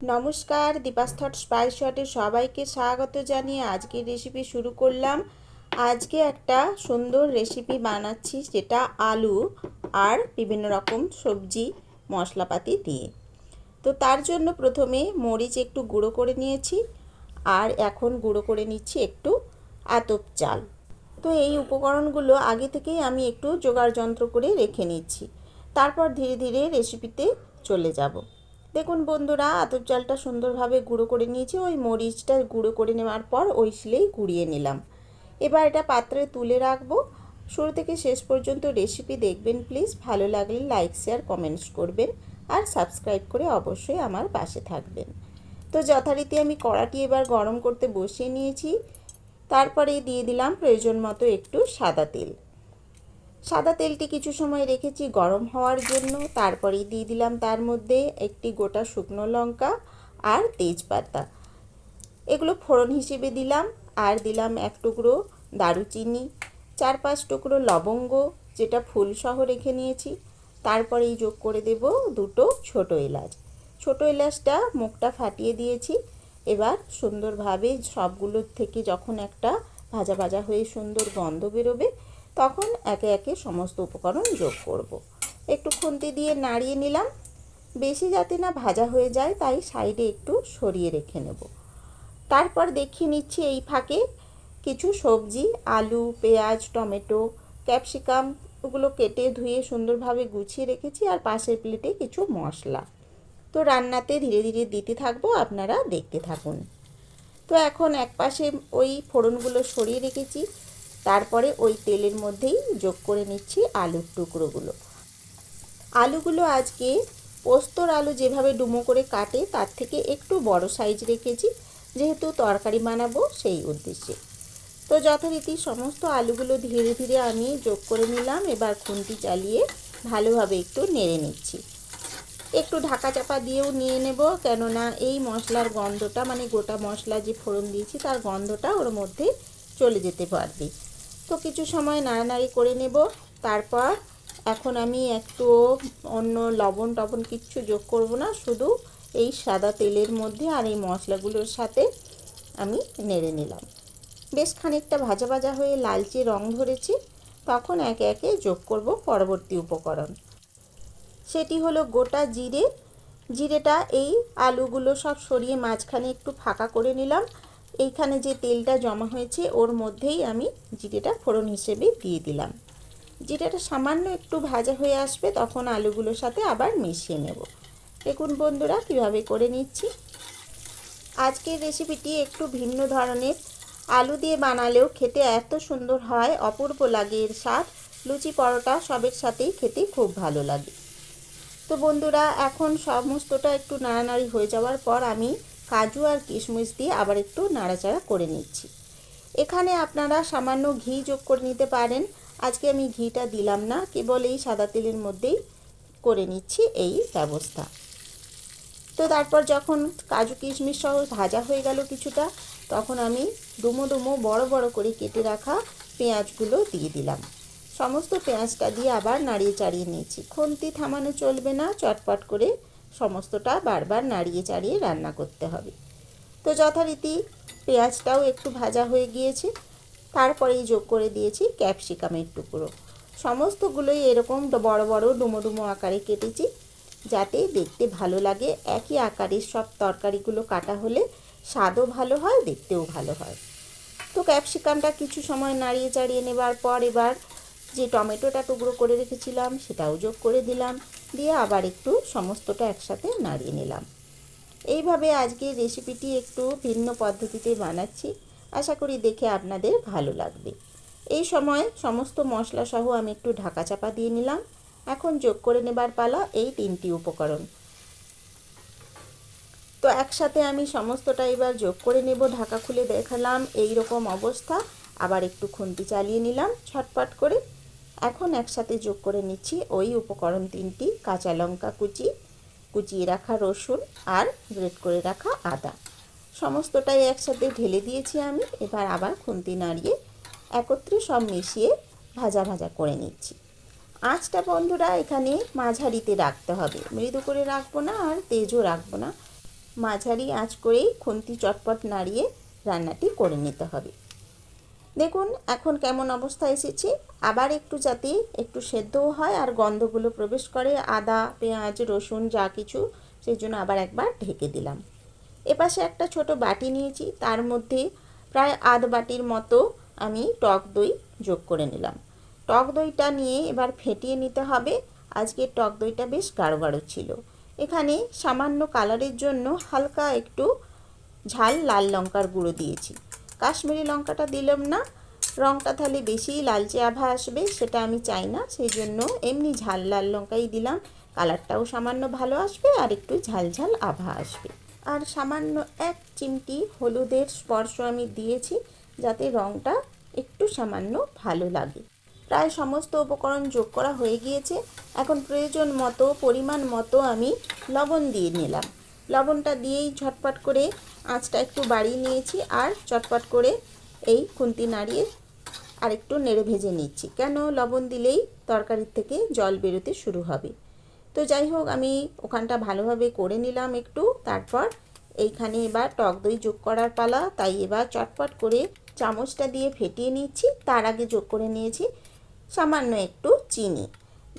নমস্কার দীপাস্থট স্পাইস শটে সবাইকে স্বাগত জানিয়ে আজকের রেসিপি শুরু করলাম। আজকে একটা সুন্দর রেসিপি বানাচ্ছি যেটা আলু আর বিভিন্ন রকম সবজি, মশলাপাতি দিয়ে। তো তার জন্য প্রথমে মরিচ একটু গুঁড়ো করে নিয়েছি আর এখন গুঁড়ো করে নিচ্ছি একটু আতপ চাল। তো এই উপকরণগুলো আগে থেকেই আমি একটু জোগাড় যন্ত্র করে রেখে নিচ্ছি। তারপর ধীরে ধীরে রেসিপিতে চলে যাব। দেখুন বন্ধুরা আতপ চালটা সুন্দরভাবে গুঁড়ো করে নিয়েছি। ওই মরিচটা গুঁড়ো করে নেওয়ার পর ওই শিলেই গুঁড়িয়ে নিলাম। এবার এটা পাত্রে তুলে রাখব। শুরু থেকে শেষ পর্যন্ত রেসিপি দেখবেন প্লিজ ভালো লাগলে লাইক শেয়ার কমেন্টস করবেন। আর সাবস্ক্রাইব করে অবশ্যই আমার পাশে থাকবেন। তো যথারীতি আমি কড়াটি এবার গরম করতে বসিয়ে নিয়েছি। তারপরে দিয়ে দিলাম প্রয়োজন মতো একটু সাদা তেল। সাদা তেলটি কিছু সময় রেখেছি গরম হওয়ার জন্য। তারপরেই দিয়ে দিলাম তার মধ্যে একটি গোটা শুকনো লঙ্কা আর তেজপাতা। এগুলো ফোড়ন হিসেবে দিলাম আর দিলাম এক টুকরো দারুচিনি, চার পাঁচ টুকরো লবঙ্গ, যেটা ফুলসহ রেখে নিয়েছি। তারপরেই যোগ করে দেব দুটো ছোট এলাচ। ছোট এলাচটা মুখটা ফাটিয়ে দিয়েছি। এবার সুন্দরভাবে সবগুলোর থেকে যখন একটা ভাজা ভাজা হয়ে সুন্দর গন্ধ বেরোবে তখন একে একে সমস্ত উপকরণ যোগ করব। একটু খুন্তি দিয়ে নাড়িয়ে নিলাম। বেশি যাতে না ভাজা হয়ে যায়, তাই সাইডে একটু সরিয়ে রেখে নেব। তারপর দেখিয়ে নিচ্ছি এই ফাঁকে কিছু সবজি, আলু, পেঁয়াজ, টমেটো, ক্যাপসিকাম, ওগুলো কেটে ধুয়ে সুন্দরভাবে গুছিয়ে রেখেছি আর পাশের প্লেটে কিছু মশলা। তো রান্নাতে ধীরে ধীরে দিতে থাকব, আপনারা দেখতে থাকুন। তো এখন এক পাশে ওই ফোড়নগুলো সরিয়ে রেখেছি। তারপরে ওই তেলের মধ্যেই যোগ করে নিচ্ছি আলুর টুকরোগুলো। আলুগুলো আজকে পোস্তর আলু যেভাবে ডুমো করে কাটে, তার থেকে একটু বড় সাইজ রেখেছি, যেহেতু তরকারি বানাবো সেই উদ্দেশ্যে। তো যথারীতি সমস্ত আলুগুলো ধীরে ধীরে আমি যোগ করে নিলাম, এবার খুন্তি চালিয়ে ভালোভাবে একটু নেড়ে নিচ্ছি। একটু ঢাকা চাপা দিয়েও নিয়ে নেব, কেননা এই মশলার গন্ধটা মানে গোটা মশলা যে ফোড়ন দিয়েছি, তার গন্ধটা ওর মধ্যে চলে যেতে পারবে। তো কিছু সময় নাড়ানাড়ি করে নেব। তারপর এখন আমি একটু অন্য লবণ টবণ কিচ্ছু যোগ করব না, শুধু এই সাদা তেলের মধ্যে আর এই মশলাগুলোর সাথে আমি নেড়ে নিলাম। বেশ খানিকটা ভাজা ভাজা হয়ে লালচে রং ধরেছে, তখন একে একে যোগ করব পরবর্তী উপকরণ। সেটি হলো গোটা জিরে। জিরেটা এই আলুগুলো সব সরিয়ে মাঝখানে একটু ফাঁকা করে নিলাম। এইখানে যে তেলটা জমা হয়েছে, ওর মধ্যেই আমি জিরেটা ফোড়ন হিসেবে দিয়ে দিলাম। জিরেটা সামান্য একটু ভাজা হয়ে আসবে, তখন আলুগুলোর সাথে আবার মিশিয়ে নেব। দেখুন বন্ধুরা, কীভাবে করে নিচ্ছি। আজকের রেসিপিটি একটু ভিন্ন ধরনের। আলু দিয়ে বানালেও খেতে এত সুন্দর হয়, অপূর্ব লাগে এর স্বাদ। লুচি, পরোটা সবের সাথেই খেতে খুব ভালো লাগে। তো বন্ধুরা, এখন সমস্তটা একটু নাড়ানাড়ি হয়ে যাওয়ার পর আমি কাজু আর কিশমিশ দিয়ে আবার একটু নাড়াচাড়া করে নিচ্ছি। এখানে আপনারা সামান্য ঘি যোগ করে নিতে পারেন। আজকে আমি ঘিটা দিলাম না, কেবল এই সাদা তেলের মধ্যেই করে নিচ্ছি এই ব্যবস্থা। তো তারপর যখন কাজু কিশমিশ সহ ভাজা হয়ে গেল কিছুটা, তখন আমি ডুমো ডুমো বড় বড় করে কেটে রাখা পেঁয়াজগুলো দিয়ে দিলাম। সমস্ত পেঁয়াজটা দিয়ে আবার নাড়িয়ে চাড়িয়ে নিয়েছি। খুন্তি থামানো চলবে না, চটপট করে সমস্তটা বারবার নাড়িয়ে চাড়িয়ে রান্না করতে হবে। তো যথারীতি পেঁয়াজটাও একটু ভাজা হয়ে গিয়েছে, তারপরেই যোগ করে দিয়েছি ক্যাপসিকামের টুকরো। সমস্তগুলোই এরকম বড় বড় ডুমো ডুমো আকারে কেটেছি, যাতে দেখতে ভালো লাগে। একই আকারের সব তরকারিগুলো কাটা হলে স্বাদও ভালো হয়, দেখতেও ভালো হয়। তো ক্যাপসিকামটা কিছু সময় নাড়িয়ে চাড়িয়ে নেবার পর এবার যে টমেটোটা টুকরো করে রেখেছিলাম, সেটাও যোগ করে দিলাম। দিয়ে আবার একটু সমস্তটা একসাথে নাড়িয়ে নিলাম। এইভাবে আজকে রেসিপিটি একটু ভিন্ন পদ্ধতিতে বানাচ্ছি। আশা করি দেখে আপনাদের ভালো লাগবে। এই সময় সমস্ত মশলা সহ আমি একটু ঢাকা চাপা দিয়ে নিলাম। এখন যোগ করে নেবার পালা এই তিনটি উপকরণ। তো একসাথে আমি সমস্তটা এবার যোগ করে নেব, ঢাকা খুলে দেখালাম। এই রকম অবস্থা। আবার একটু খুন্তি চালিয়ে নিলাম, ছটপট করে। এখন একসাথে যোগ করে নিচ্ছি ওই উপকরণ তিনটি, কাঁচা লঙ্কা কুচি, কুচিয়ে রাখা রসুন আর গ্রেট করে রাখা আদা। সমস্তটাই একসাথে ঢেলে দিয়েছি আমি, এবার আবার খুন্তি নাড়িয়ে একত্রে সব মিশিয়ে ভাজা ভাজা করে নিচ্ছি। আঁচটা বন্ধুরা এখানে মাঝারিতে রাখতে হবে। মৃদু করে রাখব না আর তেজও রাখব না। মাঝারি আঁচ করেই খুন্তি চটপট নাড়িয়ে রান্নাটি করে নিতে হবে। দেখুন, এখন কেমন অবস্থা এসেছি। আবার একটু যাতে একটু সেদ্ধও হয় আর গন্ধগুলো প্রবেশ করে, আদা, পেঁয়াজ, রসুন যা কিছু, সেই জন্য আবার একবার ঢেকে দিলাম। এপাশে একটা ছোট বাটি নিয়েছি, তার মধ্যে প্রায় আধ বাটির মতো আমি টক দই যোগ করে নিলাম। টক দইটা নিয়ে এবার ফেটিয়ে নিতে হবে। আজকে টক দইটা বেশ গাঢ় গাঢ় ছিল। এখানে সামান্য কালারের জন্য হালকা একটু ঝাল লাল লঙ্কার গুঁড়ো দিয়েছি। কাশ্মীরি লঙ্কাটা দিলাম না। রঙটা তাহলে বেশি লালচে আভা আসবে, সেটা আমি চাই না সেই জন্য এমনি ঝাল লাল লঙ্কাই দিলাম। কালারটাও সামান্য ভালো আসবে আর একটু ঝাল ঝাল আভা আসবে। আর সামান্য এক চিমটি হলুদের স্পর্শ আমি দিয়েছি, যাতে রঙটা একটু সামান্য ভালো লাগে। প্রায় সমস্ত উপকরণ যোগ করা হয়ে গিয়েছে। এখন প্রয়োজন মতো, পরিমাণ মতো আমি লবণ দিয়ে নিলাম। লবণটা দিয়েই ঝটপট করে আঁচটা একটু বাড়িয়ে নিয়েছি আর চটপট করে এই খুন্তি নাড়িয়ে আর একটু নেড়ে ভেজে নিচ্ছি। কেন? লবণ দিলেই তরকারির থেকে জল বেরোতে শুরু হবে। তো যাই হোক, আমি ওখানটা ভালোভাবে করে নিলাম একটু। তারপর এইখানে এবার টক দই যোগ করার পালা। তাই এবার চটপট করে চামচটা দিয়ে ফেটিয়ে নিচ্ছি। তার আগে যোগ করে নিয়েছি সামান্য একটু চিনি।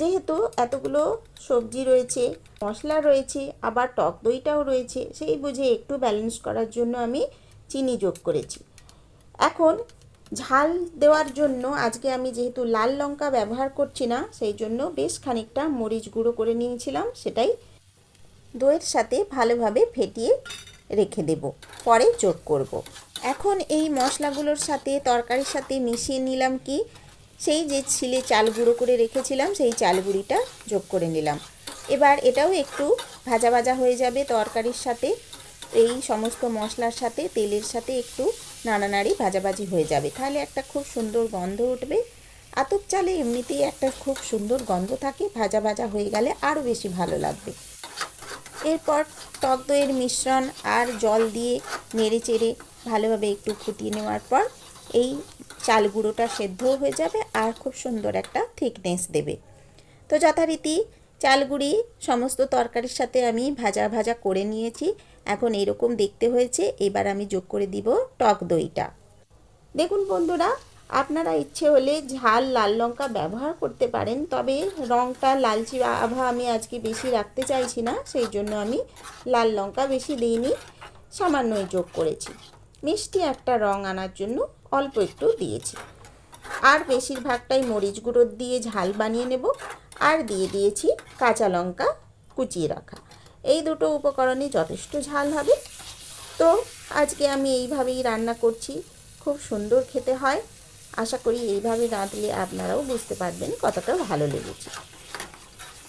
যেহেতু এতগুলো সবজি রয়েছে, মশলা রয়েছে, আবার টক দইটাও রয়েছে, সেই বুঝে একটু ব্যালেন্স করার জন্য আমি চিনি যোগ করেছি। এখন ঝাল দেওয়ার জন্য আজকে আমি যেহেতু লাল লঙ্কা ব্যবহার করছি না, সেই জন্য বেশ খানিকটা মরিচ গুঁড়ো করে নিয়েছিলাম, সেটাই দইয়ের সাথে ভালোভাবে ফেটিয়ে রেখে দেব। পরে যোগ করব। এখন এই মশলাগুলোর সাথে, তরকারির সাথে মিশিয়ে নিলাম কি? সেই যে ছিলে চাল গুঁড়ো করে রেখেছিলাম, সেই চাল গুঁড়িটা যোগ করে নিলাম। এবার এটাও একটু ভাজা ভাজা হয়ে যাবে তরকারির সাথে। এই সমস্ত মশলার সাথে, তেলের সাথে একটু নাড়ানাড়ি ভাজাভাজি হয়ে যাবে। তাহলে একটা খুব সুন্দর গন্ধ উঠবে। আতপ চালে এমনিতেই একটা খুব সুন্দর গন্ধ থাকে, ভাজা ভাজা হয়ে গেলে আরও বেশি ভালো লাগবে। এরপর টক দইয়ের মিশ্রণ আর জল দিয়ে নেড়ে চেড়ে ভালোভাবে একটু ফুটিয়ে নেওয়ার পর এই চাল গুঁড়োটা সেদ্ধও হয়ে যাবে আর খুব সুন্দর একটা থিকনেস দেবে। তো যথারীতি চালগুড়ি সমস্ত তরকারির সাথে আমি ভাজা ভাজা করে নিয়েছি। এখন এরকম দেখতে হয়েছে, এবার আমি যোগ করে দিব টক দইটা। দেখুন বন্ধুরা, আপনারা ইচ্ছে হলে ঝাল লাল লঙ্কা ব্যবহার করতে পারেন, তবে রঙটা লালচি আভা আমি আজকে বেশি রাখতে চাইছি না, সেই জন্য আমি লাল লঙ্কা বেশি দিইনি, সামান্যই যোগ করেছি। মিষ্টি একটা রং আনার জন্য অল্প একটু দিয়েছি। আর বেশিরভাগটাই মরিচ গুঁড়ো দিয়ে ঝাল বানিয়ে নেব। আর দিয়ে দিয়েছি কাঁচা লঙ্কা কুচিয়ে রাখা। এই দুটো উপকরণে যথেষ্ট ঝাল হবে। তো আজকে আমি এইভাবেই রান্না করছি। খুব সুন্দর খেতে হয়। আশা করি এইভাবে রাঁধলে আপনারাও বুঝতে পারবেন কতটা ভালো লেগেছে।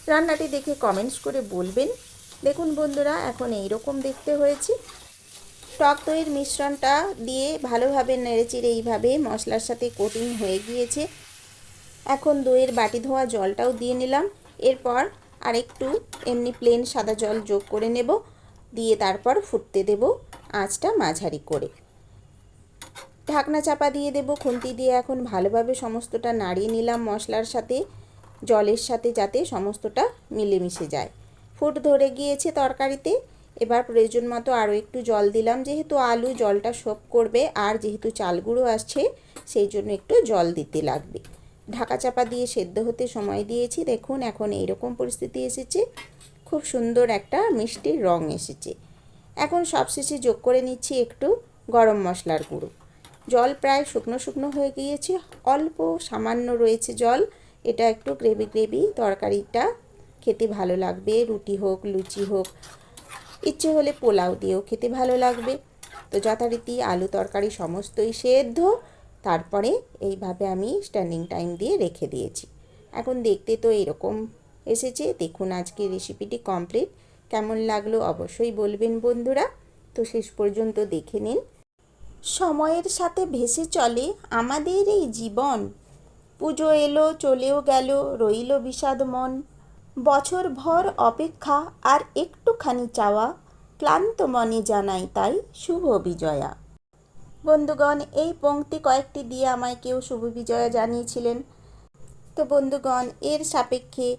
রান্নাটি দেখে কমেন্টস করে বলবেন। দেখুন বন্ধুরা, এখন এই রকম দেখতে হয়েছে। টক দইয়ের মিশ্রণটা দিয়ে ভালোভাবে নেড়েচেড়ে এইভাবে মশলার সাথে কোটিং হয়ে গিয়েছে। এখন দইয়ের বাটি ধোয়া জলটাও দিয়ে নিলাম। এরপর আরেকটু এমনি প্লেন সাদা জল যোগ করে নেব। দিয়ে তারপর ফুটতে দেব আঁচটা মাঝারি করে। ঢাকনা চাপা দিয়ে দেব, খুন্তি দিয়ে এখন ভালোভাবে সমস্তটা নাড়িয়ে নিলাম মশলার সাথে। জলের সাথে যাতে সমস্তটা মিলেমিশে যায়। ফুট ধরে গিয়েছে তরকারিতে। এবার প্রয়োজন মতো আরও একটু জল দিলাম। যেহেতু আলু জলটা শোপ করবে, আর যেহেতু চাল গুঁড়ো আসছে, সেই জন্য একটু জল দিতে লাগবে। ঢাকা চাপা দিয়ে সেদ্ধ হতে সময় দিয়েছি। দেখুন, এখন এইরকম পরিস্থিতি এসেছে। খুব সুন্দর একটা মিষ্টির রং এসেছে। এখন সবশেষে যোগ করে নিচ্ছি একটু গরম মশলার গুঁড়ো। জল প্রায় শুকনো শুকনো হয়ে গিয়েছে। অল্প সামান্য রয়েছে জল। এটা একটু গ্রেভি গ্রেভি তরকারিটা খেতে ভালো লাগবে। রুটি হোক, লুচি হোক ইচ্ছে হলে পোলাও দিয়েও খেতে ভালো লাগবে। তো যথারীতি আলু তরকারি সমস্তই সেদ্ধ। তারপরে এইভাবে আমি স্ট্যান্ডিং টাইম দিয়ে রেখে দিয়েছি। এখন দেখতে তো এরকম এসেছে। দেখুন আজকে রেসিপিটি কমপ্লিট কেমন লাগল অবশ্যই বলবেন বন্ধুরা। তো শেষ পর্যন্ত দেখে নিন। সময়ের সাথে ভেসে চলে আমাদের এই জীবন। পুজো এলো, চলেও গেল, রইল বিষাদ মন। বছর ভর অপেক্ষা আর একটুখানি চাওয়া, ক্লান্ত মনে জানাই তাই শুভ বিজয়া। বন্ধুগণ, এই পংক্তি কয়েকটি দিয়ে আমায় কেউ শুভ বিজয়া জানিয়েছিলেন। তো বন্ধুগণ, এর সাপেক্ষে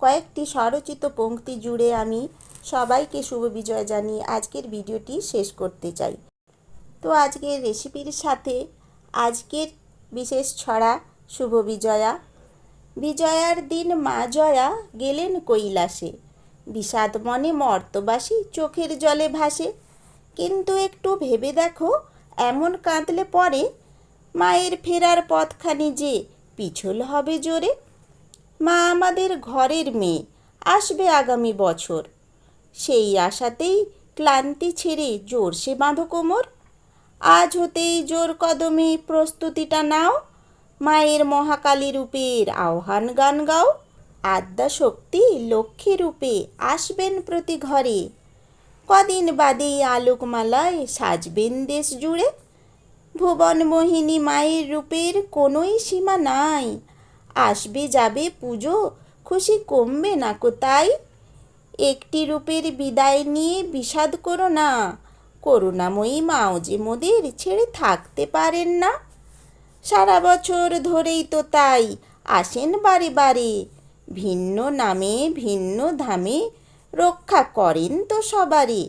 কয়েকটি স্বরচিত পংক্তি জুড়ে আমি সবাইকে শুভ বিজয় জানিয়ে আজকের ভিডিওটি শেষ করতে চাই। তো আজকের রেসিপির সাথে আজকের বিশেষ ছড়া শুভ বিজয়া। বিজয়ার দিন মা জয়া গেলেন কৈলাসে। বিষাদ মনে মর্তবাসী চোখের জলে ভাসে। কিন্তু একটু ভেবে দেখো, এমন কাঁদলে পরে মায়ের ফেরার পথখানি যে পিছল হবে জোরে। মা আমাদের ঘরের মেয়ে, আসবে আগামী বছর। সেই আশাতেই ক্লান্তি ছেড়ে জোরসে বাঁধো কোমর। আজ হতেই জোর কদমে প্রস্তুতিটা নাও। মায়ের মহাকালী রূপের আহ্বান গান গাও, আদ্যা শক্তি লক্ষ্মী রূপে আসবেন প্রতি ঘরে। কদিন বাদেই আলোকমালায় সাজবেন দেশ জুড়ে। ভুবন মোহিনী মায়ের রূপের কোনোই সীমা নাই। আসবে যাবে পুজো, খুশি কমবে না কোথায় একটি রূপের বিদায় নিয়ে বিষাদ করো না। করুণাময়ী মাও যে মোদের ছেড়ে থাকতে পারেন না। সারা বছর ধরেই তো তাই, আসেন বারে বারে ভিন্ন নামে, ভিন্ন ধামে রক্ষা করেন তো সবারই।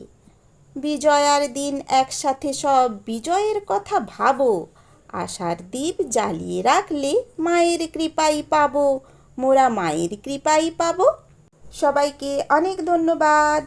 বিজয়ার দিন একসাথে সব বিজয়ের কথা ভাবো, আশার দ্বীপ জ্বালিয়ে রাখলে মায়ের কৃপাই পাবো, মোরা মায়ের কৃপাই পাবো। সবাইকে অনেক ধন্যবাদ।